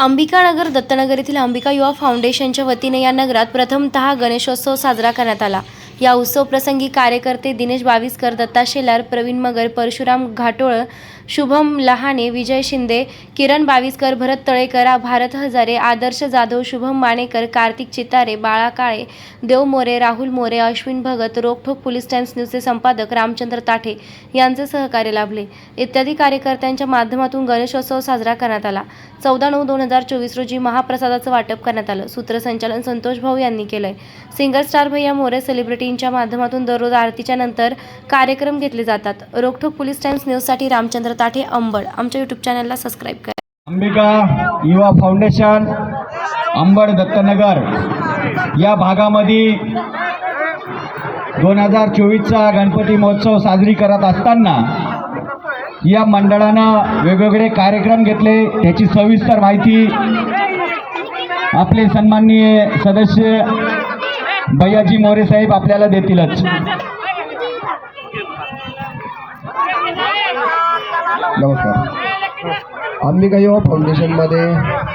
अंबिकानगर दत्तनगर येथील अंबिका युवा फाउंडेशनच्या वतीने या नगरात प्रथमतः गणेशोत्सव साजरा करण्यात आला. या उत्सव प्रसंगी कार्यकर्ते दिनेश बाविस्कर दत्ता शेलार प्रवीण मगर परशुराम घाटोळ शुभम लहाने विजय शिंदे किरण बाविस्कर भरत तळेकर भारत हजारे आदर्श जाधव शुभम मानेकर कार्तिक चितारे बाळा काळे देव मोरे राहुल मोरे अश्विन भगत रोकठोक पोलीस टाइम्स न्यूजचे संपादक रामचंद्र ताठे यांचे सहकार्य लाभले. इत्यादी कार्यकर्त्यांच्या माध्यमातून गणेशोत्सव साजरा करण्यात आला. चौदा नऊ दोन हजार चोवीस रोजी महाप्रसादाचं वाटप करण्यात आलं. सूत्रसंचालन संतोष भाऊ यांनी केलंय. सिंगर स्टार भैया मोरे सेलिब्रिटींच्या माध्यमातून दररोज आरतीच्या नंतर कार्यक्रम घेतले जातात. रोकठोक पोलीस टाइम्स न्यूजसाठी रामचंद्र ताठे अंबड. आमच्या यूट्यूब चॅनलला सबस्क्राईब करा. अंबिका युवा फाउंडेशन अंबड दत्तनगर. या भागामध्ये दोन हजार चोवीसचा गणपती महोत्सव साजरी करत असताना या मंडळानं वेगवेगळे कार्यक्रम घेतले. त्याची सविस्तर माहिती आपले सन्माननीय सदस्य भैयाजी मोरे साहेब आपल्याला देतीलच. नमस्कार. अंबिका युवा फाउंडेशनमध्ये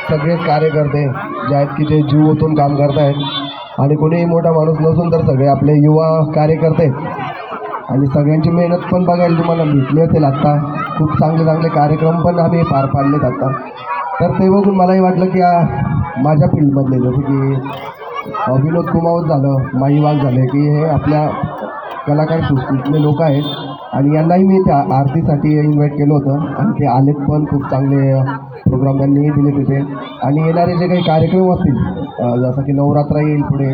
सगळेच कार्यकर्ते जे आहेत की जे जीव ओतून काम करत आहेत आणि कोणीही मोठा माणूस नसून तर सगळे आपले युवा कार्यकर्ते. आहेत. आणि सगळ्यांची मेहनत पण बघायला तुम्हाला भेटली असेल आत्ता. खूप चांगले चांगले कार्यक्रम पण आम्ही पार पाडलेत आत्ता. तर ते बघून मलाही वाटलं की माझ्या फील्डमधले जसं की विनोद कुमावत झालं माईवाग झालं झाले की हे आपल्या कलाकार सृष्टीतले लोक आहेत. आणि यांनाही मी त्या आरतीसाठी इन्व्हाइट केलं होतं. आणि ते आलेत पण खूप चांगले प्रोग्राम त्यांनीही दिले तिथे. आणि येणारे जे काही कार्यक्रम असतील जसं की नवरात्र येईल पुढे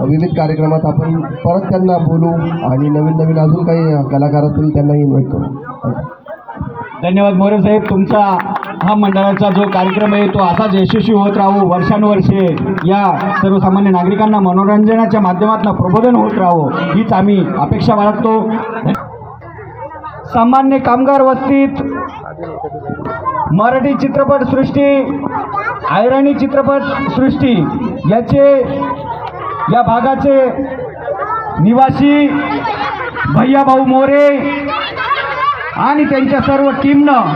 विविध कार्यक्रमात आपण परत त्यांना बोलू आणि नवीन नवीन अजून काही कलाकार असतील त्यांनाही इन्व्हाइट करू. धन्यवाद मोरे साहेब. तुमचा हा मंडळाचा जो कार्यक्रम आहे तो असाच यशस्वी होत राहू वर्षानुवर्षे या सर्वसामान्य नागरिकांना मनोरंजनाच्या माध्यमातून प्रबोधन होत राहू हीच आम्ही अपेक्षा बाळगतो. सामान्य कामगार वस्तीत मराठी चित्रपटसृष्टी आयराणी चित्रपटसृष्टी याचे या भागाचे निवासी भैयाभाऊ मोरे आणि त्यांच्या सर्व टीमनं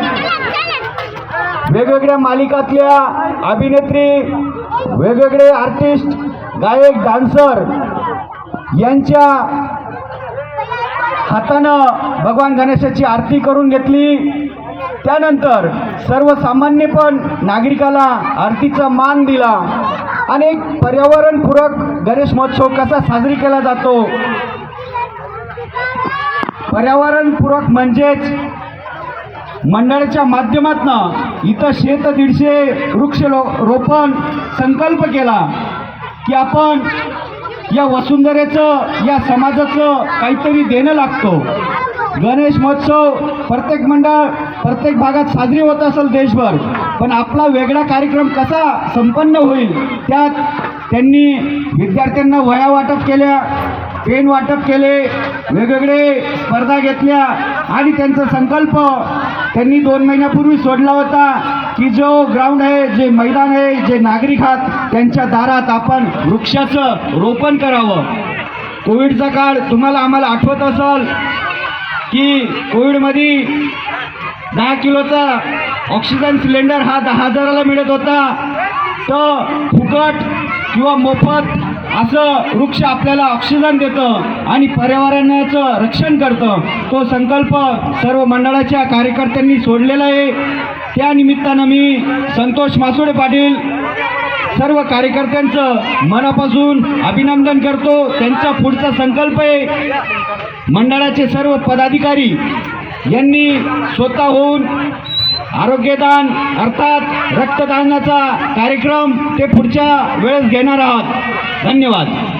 वेगवेगळ्या मालिकातल्या अभिनेत्री वेगवेगळे आर्टिस्ट गायक डान्सर यांच्या हातानं भगवान गणेशाची आरती करून घेतली. त्यानंतर सर्वसामान्य पण नागरिकाला आरतीचा मान दिला. आणि एक पर्यावरणपूरक गणेश महोत्सव कसा साजरी केला जातो? पर्यावरणपूरक म्हणजेच मंडळाच्या माध्यमातनं इथं शेत दीडशे वृक्ष रो रोपण संकल्प केला की आपण या वसुंधरेचं या समाजाचं काहीतरी देणं लागतो. गणेश महोत्सव प्रत्येक मंडळ प्रत्येक भागात साजरी होत असेल देशभर पण आपला वेगळा कार्यक्रम कसा संपन्न होईल त्यात त्यांनी विद्यार्थ्यांना वया वाटप केल्या पेन वाटप केले वेगवेगळे स्पर्धा घेतल्या आणि त्यांचा संकल्प त्यांनी दोन महिन्यापूर्वी सोडला होता की जो ग्राउंड आहे जे मैदान आहे जे नागरिक आहात त्यांच्या दारात आपण वृक्षाचं रोपण करावं. कोविडचा काळ तुम्हाला आम्हाला आठवत असेल की कोविडमध्ये दहा किलोचा ऑक्सिजन सिलेंडर हा दहा हजाराला मिळत होता. तर फुकट किंवा मोफत असं वृक्ष आपल्याला ऑक्सिजन देतं आणि पर्यावरणाचं रक्षण करतं. तो संकल्प सर्व मंडळाच्या कार्यकर्त्यांनी सोडलेला आहे. त्या निमित्तानं मी संतोष मासोडे पाटील सर्व कार्यकर्त्यांचं मनापासून अभिनंदन करतो. त्यांचा पुढचा संकल्प आहे. मंडळाचे सर्व पदाधिकारी यांनी स्वतः होऊन आरोग्यदान अर्थात रक्तदानाचा कार्यक्रम ते पुढच्या वेळेस घेणार आहात. धन्यवाद.